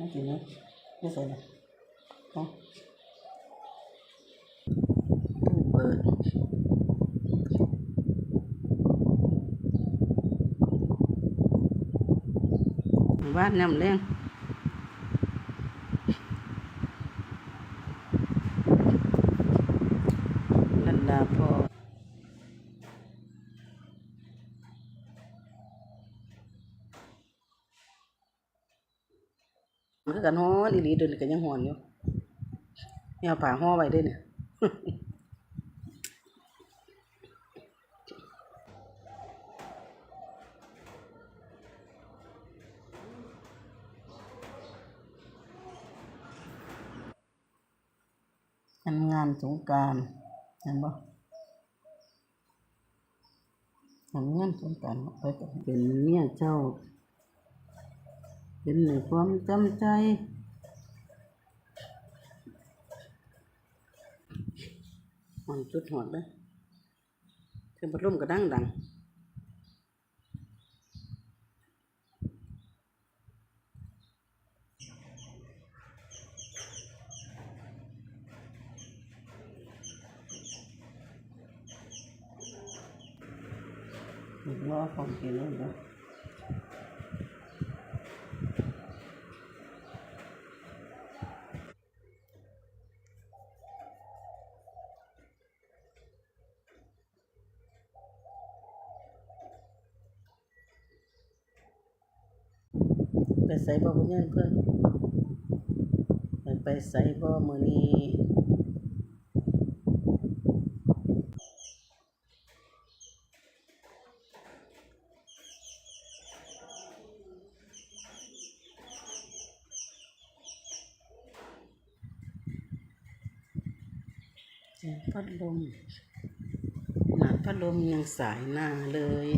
ไม่กินนะไม่ใส่เลยเอาเปิดบ้านน้ำแรงลันดาพอมัน คือกันฮ้อนอีหลีเดินกันยังฮ้อนอยู่เนี่ยเอาผ้าห่อไว้ด้วยเนี่ยทำงานสงการเห็นบ่ทำงานสงการไปเป็นเมียเจ้า เป็นในความจำใจหอนจุดหอดเด้เครื่องพัดลมก็ดังดังรอของกินเล ไปใส่บ่คุณยันเพื่อนไปใส่บ่มื้อนี้พัดลมหนาพัดลมยังสายหน้าเลย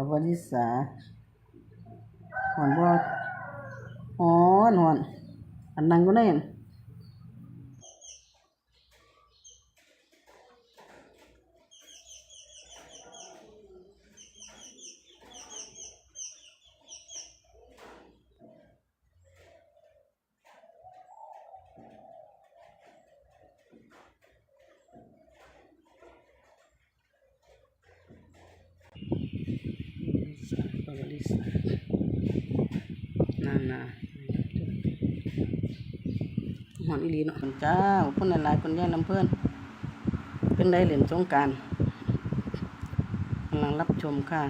ับวริสาหอนบ่หอนหอนอันนั่งก็ได้ หั่นปวริสานนาหอนอีลีเนาะจ้าขอบคุณหลายคนแย่ายลำเพื่อนเป็นได้เหรียญสงการกำลังรับชมค่ะ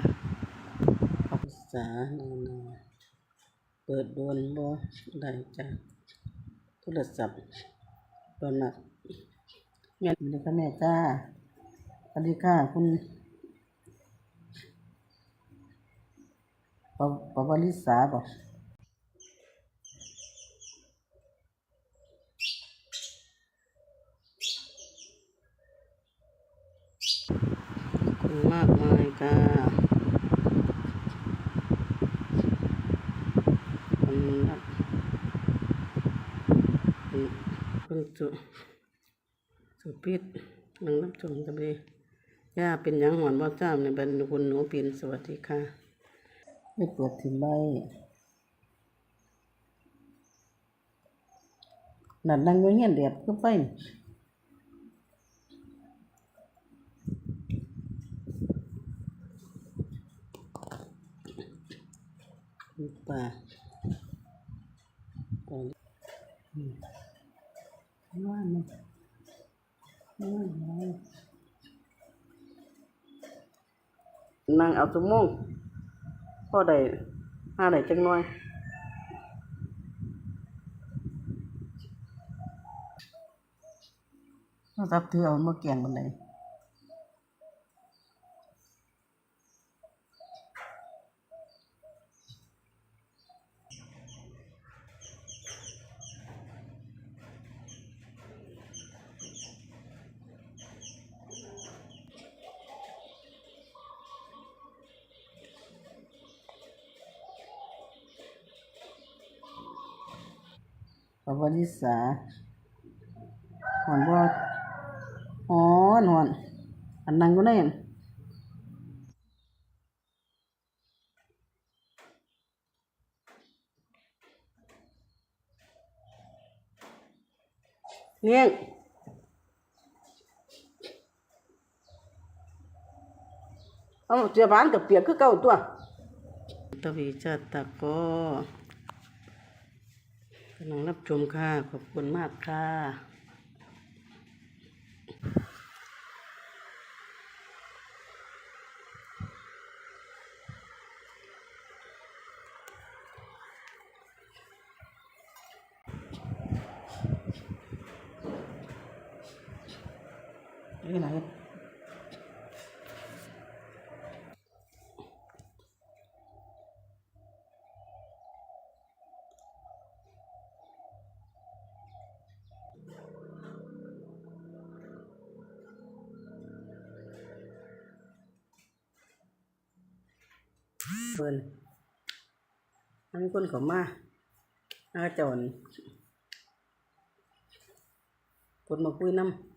ขอบษานานาเปิดดวนบ่ได้จ้าโทรศัพท์โดนหนักแม่สวัสดีค่ะแม่จ้าสวัสดีค่ะคุณ ปวปวลิสาบอกคุณมากมายค่ะคุณรักคุณคุณสุสุพิษนังรับชมกันไปย่าเป็นยังหวนว่าจ้ามในบรรดคุณหนูปินสวัสดีค่ะ ไม่เปิดถิ่นใบนั่นนั่งอยู่เงี้ยเดียบก็ไปนี่ป่าป่าอืมว่ามันว่าไงนั่งเอาสมอง พ่อได้ห้าได้จังน้อยเราทับถือเอามาแกงบันได กับวลิสาหอนบ่หอนหอนอันนั่งอยู่ไหนอั่นเลี้ยงเอาเจียบานกับเปียกคือเก่าตัวตวีจัตตะโก กำลังรับชมค่ะ ขอบคุณมากค่ะนี่ไเพิ่นอันนี้คนเขามาอาจอนคนมาคุยน้ำ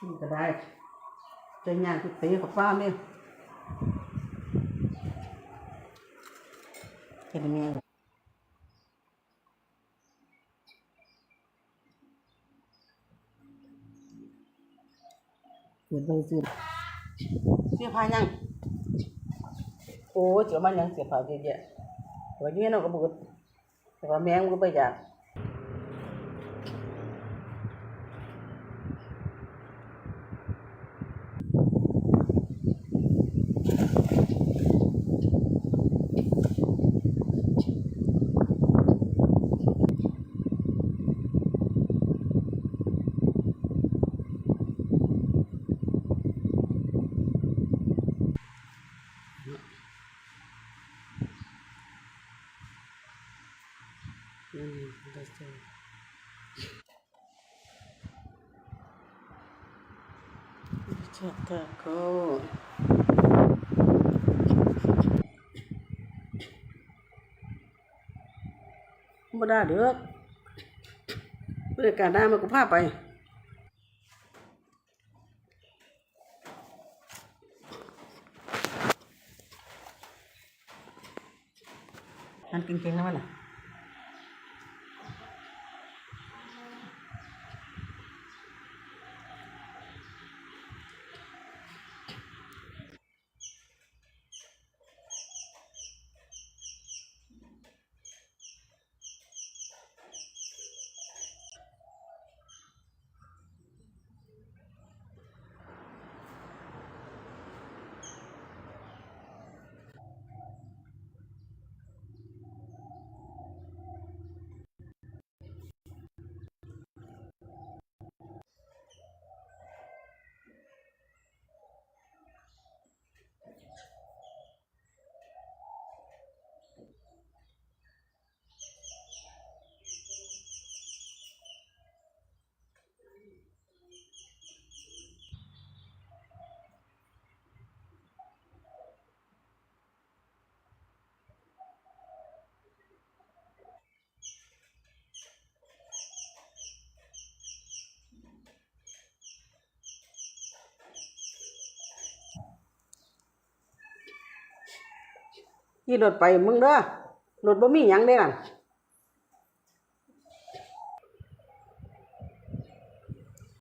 นี่ ก็ได้ใจงานที่ตีกับฟ้าเนี่ยเป็นยังไงเสียไปเสียเสียพายังโอ้เจ้ามันยังเสียพาเยอะแยะแต่ว่าเนี้ยเราก็บุดแต่ว่าแมงมันก็ไปอยาก ชัตตะโกบ่ได้เด้อเพื่อการได้มากูพาไปอันเก่งๆนะมันน่ะ ขี่รถไปมึงเด้อรถบ่มีหยังเด้นั่น